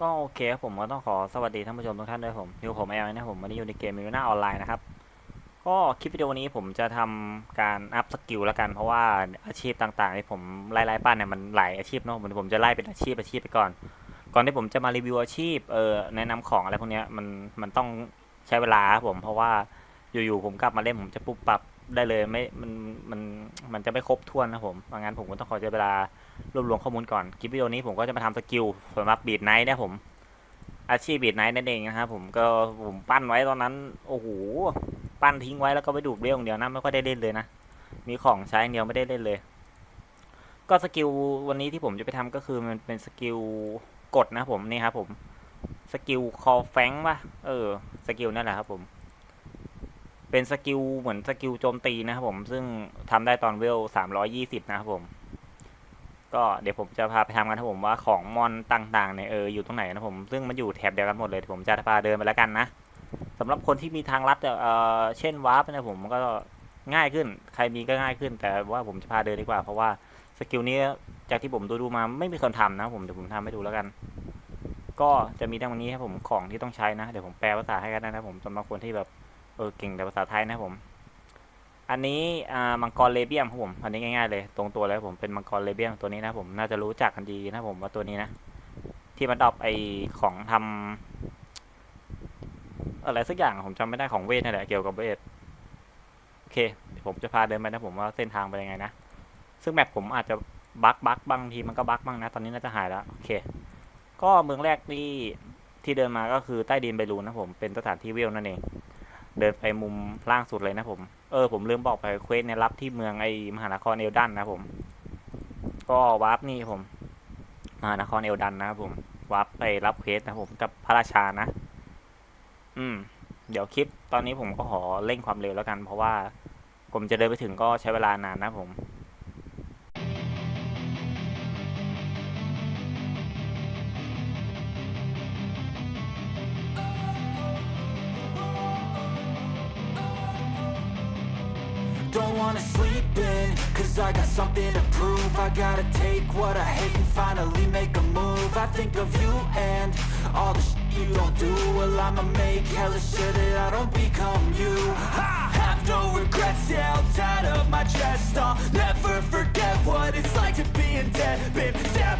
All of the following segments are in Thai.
ก็โอเคครับผมก็ต้องขอสวัสดีท่านผู้ชมทุกท่านด้วยผมอยู่ผมแอลนะผมวันนี้อยู่ในเกมมิวนาออนไลน์นะครับก็คลิปวิดีโอนี้ผมจะทำการอัพสกิลแล้วกัน เพราะว่าอาชีพต่างๆที่ผมไล่ๆปั้นเนี่ยมันหลายอาชีพเนาะผมผมจะไล่เป็นอาชีพอาชีพไปก่อน ก่อนที่ผมจะมารีวิวอาชีพเออแนะนำของอะไรพวกนี้มันมันต้องใช้เวลาครับผมเพราะว่าอยู่ๆผมกลับมาเล่นผมจะปุ๊บปรับ ได้เลยไม่มันมันมันจะไม่ครบถ้วนนะผมเพราะงั้นผมก็ต้องขอใช้เวลารวบรวมข้อมูลก่อนคลิปวิดีโอนี้ผมก็จะมาทำสกิลสำหรับบีดไนท์นะผม อาชีพบีดไนท์นั่นเองนะครับผมก็ผมปั้นไว้ตอนนั้น โอ้โหปั้นทิ้งไว้แล้วก็ไปดูดเบี้ยองเดียวนะไม่ค่อยได้เล่นเลยนะมีของใช้เดียวไม่ได้เล่นเลย ก็สกิลวันนี้ที่ผมจะไปทำก็คือมันเป็นสกิลกดนะผมนี่ครับผมสกิลคอแฟงป่ะเออสกิลนั่นแหละครับผม เป็นสกิลเหมือนสกิลโจมตีนะครับผม ซึ่งทำได้ตอนเวลสามร้อยี่สิบนะครับผม ก็เดี๋ยวผมจะพาไปทำกันนะผมว่าของมอนต่างๆเนี่ยเอออยู่ตรงไหนนะผม ซึ่งมันอยู่แถบเดียวกันหมดเลยผมจะพาเดินไปแล้วกันนะสำหรับคนที่มีทางลัดเออเช่นวาร์ปนะผมก็ง่ายขึ้น ใครมีก็ง่ายขึ้น แต่ว่าผมจะพาเดินดีกว่า เพราะว่าสกิลนี้จากที่ผมดูดูมาไม่มีคนทำนะผมเดี๋ยวผมทำให้ดูแล้วกัน ก็จะมีดังนี้ครับผมของที่ต้องใช้นะ เดี๋ยวผมแปลภาษาให้กันนะครับผมสำหรับคนที่แบบ ออเก่งแต่ภาษาไทยนะผม อันนี้อ่ามังกรเลเบียมครับผมอันนี้ง่ายๆเลย ตรงตัวเลยผมเป็นมังกรเลเบียมตัวนี้นะผมน่าจะรู้จักกันดีนะผมว่าตัวนี้นะที่มันดรอปไอของทำอะไรสักอย่างผมจำไม่ได้ของเวทนี่นแหละเกี่ยวกับเวทโอเคผมจะพาเดินไปนะผมว่าเส้นทางเป็นยังไงนะซึ่งแมปผมอาจจะบั๊กบั๊กบางทีมันก็บั๊กบ้างนะ ตอนนี้น่าจะหายแล้วโอเค ก็เมืองแรกที่ที่เดินมาก็คือใต้ดินไบรูนนะผมเป็นสถานที่เวลนั่นเอง เดินไปมุมล่างสุดเลยนะผม เออผมลืมบอกไปเควสเนี่ยรับที่เมืองไอมหานครเอลดันนะผม ก็วาร์ปนี่ผม มหานครเอลดันนะครับผมวาร์ปไปรับเควสนะผมกับพระราชานะ อืม เดี๋ยวคลิปตอนนี้ผมก็ขอเร่งความเร็วแล้วกัน เพราะว่าผมจะเดินไปถึงก็ใช้เวลานานนะผม wanna sleep in, cause I got something to prove. I gotta take what I hate and finally make a move. I think of you and all the shit you don't do. Well I'ma make hella sure that I don't become you. I have no regrets, yeah, tie up my chest. I'll never forget what it's like to be in debt Been stabbed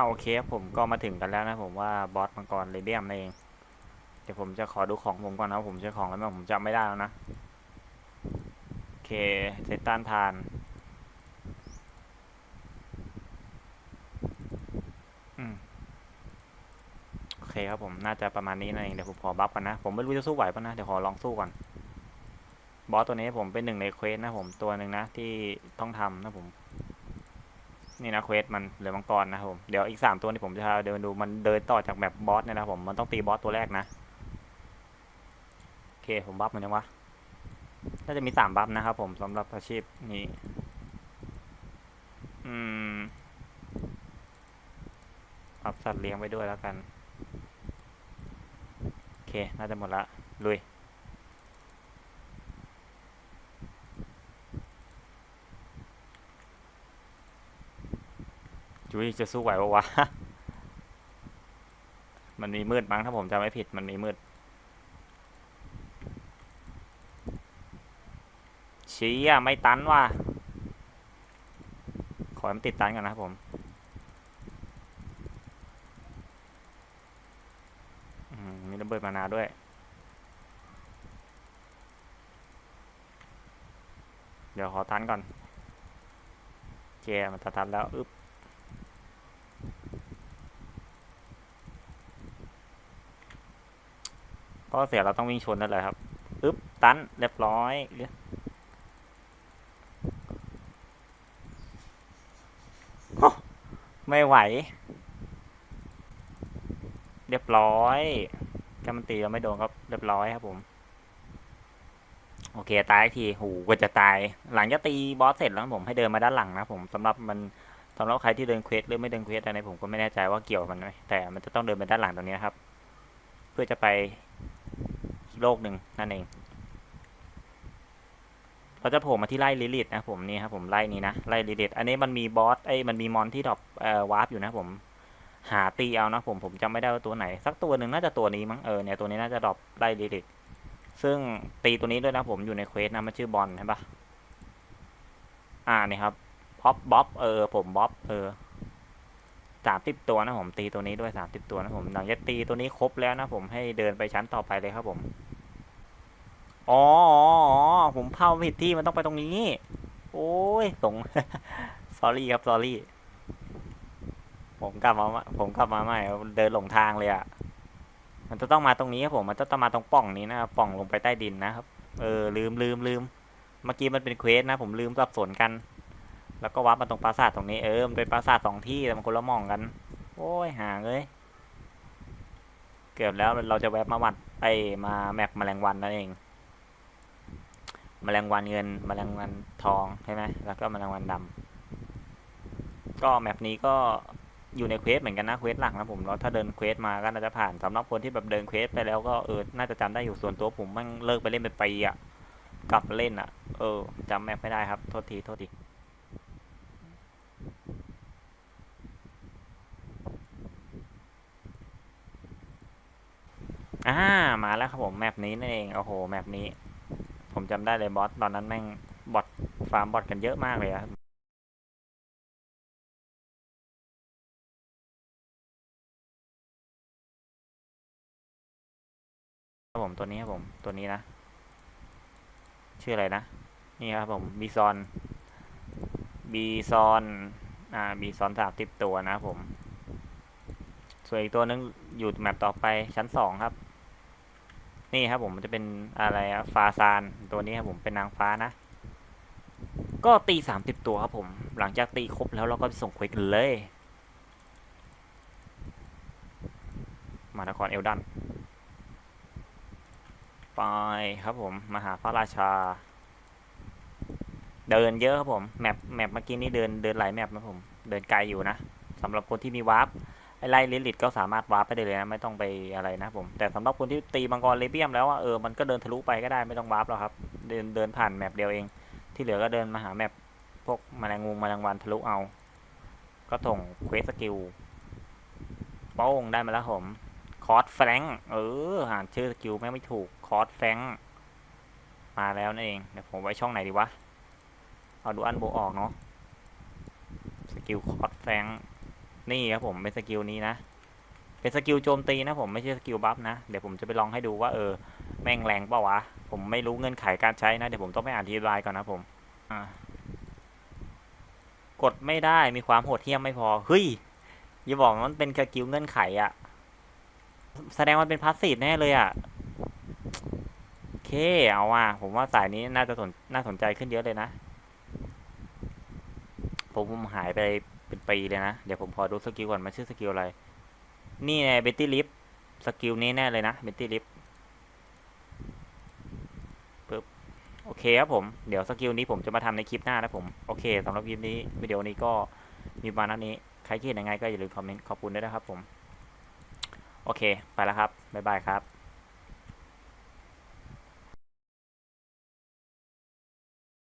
าโอเคครับผมก็มาถึงกันแล้วนะผมว่าบอสมังกรเลเบียมนั่นเองเดี๋ยวผมจะขอดูของผมก่อนนะผมใช้ของแล้วไหมผมจำไม่ได้แล้วนะโอเคเซตต้านทานอืมโอเคครับผมน่าจะประมาณนี้นั่นเองเดี๋ยวผมขอบัฟกันนะผมไม่รู้จะสู้ไหวปะนะเดี๋ยวขอลองสู้ก่อนบอสตัวนี้ผมเป็นหนึ่งในเควสนะผมตัวหนึ่งนะที่ต้องทำนะผม นี่นะเควสมันเหลือมังกรนะครับผมเดี๋ยวอีกสามตัวที่ผมจะพาเดินดูมันเดินต่อจากแบบบอสเนี่ยนะผมมันต้องตีบอสตัวแรกนะโอเคผมบัฟมันยังวะน่าจะมีสามบัฟนะครับผมสำหรับอาชีพนี้ อืมบัฟสัตว์เลี้ยงไปด้วยแล้วกัน โอเค น่าจะหมดละ ลุย ยจะสู้ไหวปะวะ มันมีมืดมั้งถ้าผมจำไม่ผิดมันมีมืด ชี้อะไม่ตันว่ะ ขอให้มันติดตันก่อนนะครับผมเบิดมานาด้วย เดี๋ยวขอตันก่อนเจมันจะตันแล้ว อึ๊บ ก็เสียเราต้องวิ่งชนนั่นแหละครับอึ๊บตันเรียบร้อยโอ้ไม่ไหว เรียบร้อยแค่มันตีเราไม่โดนก็เรียบร้อยครับผม โอเค ตายอีกทีหูก็จะตาย หลังจากตีบอสเสร็จแล้วผมให้เดินมาด้านหลังนะผมสำหรับมันสำหรับใครที่เดินเควสหรือไม่เดินเควสอะไรผมก็ไม่แน่ใจว่าเกี่ยวมันไหมแต่มันจะต้องเดินไปด้านหลังตรงนี้ครับ เพื่อจะไป โลกหนึ่งนั่นเองเราจะโผล่มาที่ไล่ลิลิตนะผมนี่ครับผมไล่นี้นะไล่ลิลิตอันนี้มันมีบอสไอ้มันมีมอนที่ดรอปเอ่อวาร์ปอยู่นะผมหาตีเอานะผมผมจำไม่ได้ว่าตัวไหน สักตัวหนึ่งน่าจะตัวนี้มั้งเออเนี่ยตัวนี้น่าจะดรอปไล่ลิลิตซึ่งตีตัวนี้ด้วยนะผมอยู่ในเควสนะมันชื่อบอลใช่ปะอ่านี่ครับพ็อปบ๊อบเออผมบ๊อบเออสามสิบตัวนะผมตีตัวนี้ด้วยสามสิบตัวนะผมหลังจากตีตัวนี้ครบแล้วนะผมให้เดินไปชั้นต่อไปเลยครับผม อ๋อผมเข้าผิดที่มันต้องไปตรงนี้ โอ้ยตรง s อรี่ครับ s อรี่ ผมกลับมา ผมกลับมาใหม่ เดินหลงทางเลยอะ่ะมันจะต้องมาตรงนี้ครับผม มันจะต้องมาตรงป่องนี้นะครับป่องลงไปใต้ดินนะครับ เออ ลืมลืมลืม เมื่อกี้มันเป็นเควสนะ ผมลืมสับสนกัน แล้วก็วัดมาตรงปราสาทตรงนี้ เออ มันเป็นปราสาทสองที่แต่มันคนละมองกัน โอ้ยห่างเลย เกือบแล้วเราจะแวบมาวัดไอมาแมปแมลงวันนั่นเอง แมลงวันเงินแมลงวันทองใช่ไหมแล้วก็แมลงวันดำก็แมปนี้ก็อยู่ในเควสเหมือนกันนะเควสหลักนะผมแล้วถ้าเดินเควสมาก็น่าจะผ่านสำหรับคนที่แบบเดินเควสไปแล้วก็เออน่าจะจำได้อยู่ส่วนตัวผมมันเลิกไปเล่นเป็นปีอะกลับมาเล่นอะเออจำแมปไม่ได้ครับโทษทีโทษทีอ่ามาแล้วครับผมแมปนี้นั่นเองโอ้โหแมปนี้ จำได้เลยบอสตอนนั้นแม่งบอทฟาร์มบอทกันเยอะมากเลยอะครับผมตัวนี้ครับผมตัวนี้นะ ชื่ออะไรนะ นี่ครับผมบีซอนบีซอนอ่าบีซอนสามสิบตัวนะผม ส่วนอีกตัวนึงอยู่แมปต่อไปชั้นสองครับ นี่ครับผมมันจะเป็นอะไรอะฟาซานตัวนี้ครับผมเป็นนางฟ้านะ ก็ตีสามสิบตัวครับผม หลังจากตีครบแล้วเราก็ไปส่งควสกันเลย มานครเอลดัน ไปครับผม มาหาพระราชา เดินเยอะครับผม แมปแมปเมื่อกี้นี่เดินเดินหลายแมปนะผม เดินไกลอยู่นะสำหรับคนที่มีวาร์ป ไอไล่ลิลิตก็สามารถวาร์ปไปได้เลยนะไม่ต้องไปอะไรนะผมแต่สำหรับคนที่ตีมังกรเลเบียมแล้วอะเออมันก็เดินทะลุไปก็ได้ไม่ต้องวาร์ปหรอกครับ เดินเดินผ่านแมปเดียวเอง ที่เหลือก็เดินมาหาแมปพวกแมลงงูแมลงวันทะลุเอา ก็ส่งเควสสกิลโป้งได้มาแล้วผมคอร์สแฟรงเอออ่านชื่อสกิลแม่ไม่ถูกคอร์สแฟรงมาแล้วนั่นเองเดี๋ยวผมไว้ช่องไหนดีวะเอาดูอันโบออกเนาะสกิลคอร์สแฟรง นี่ครับผมเป็นสกิลนี้นะ เป็นสกิลโจมตีนะผมไม่ใช่สกิลบัฟนะ เดี๋ยวผมจะไปลองให้ดูว่าเออแม่งแรงเปล่าวะ ผมไม่รู้เงื่อนไขการใช้นะ เดี๋ยวผมต้องไปอ่านอธิบายก่อนนะผมอกดไม่ได้มีความโหดเหี้ยมไม่พอ เฮ้ยอย่าบอกมันเป็นสกิลเงื่อนไขอะแสดงว่าเป็นพาสซีฟแน่เลยอะโอเคเอาว่ะผมว่าสายนี้น่าจะสนน่าสนใจขึ้นเยอะเลยนะ ผมหายไป เป็นปีเลยนะ เดี๋ยวผมพอดูสกิลก่อนมันชื่อสกิลอะไร นี่ไงเบตตี้ลิฟสกิลนี้แน่เลยนะเบตตี้ลิฟปึ๊บโอเคครับผม เดี๋ยวสกิลนี้ผมจะมาทำในคลิปหน้านะผม โอเคสำหรับคลิปนี้วิดีโอนี้ก็มีประมาณนนี้ ใครคิดยังไงก็อย่าลืมคอมเมนต์ขอบคุณด้วยนะครับผม โอเค ไปแล้วครับ บ๊ายบายครับ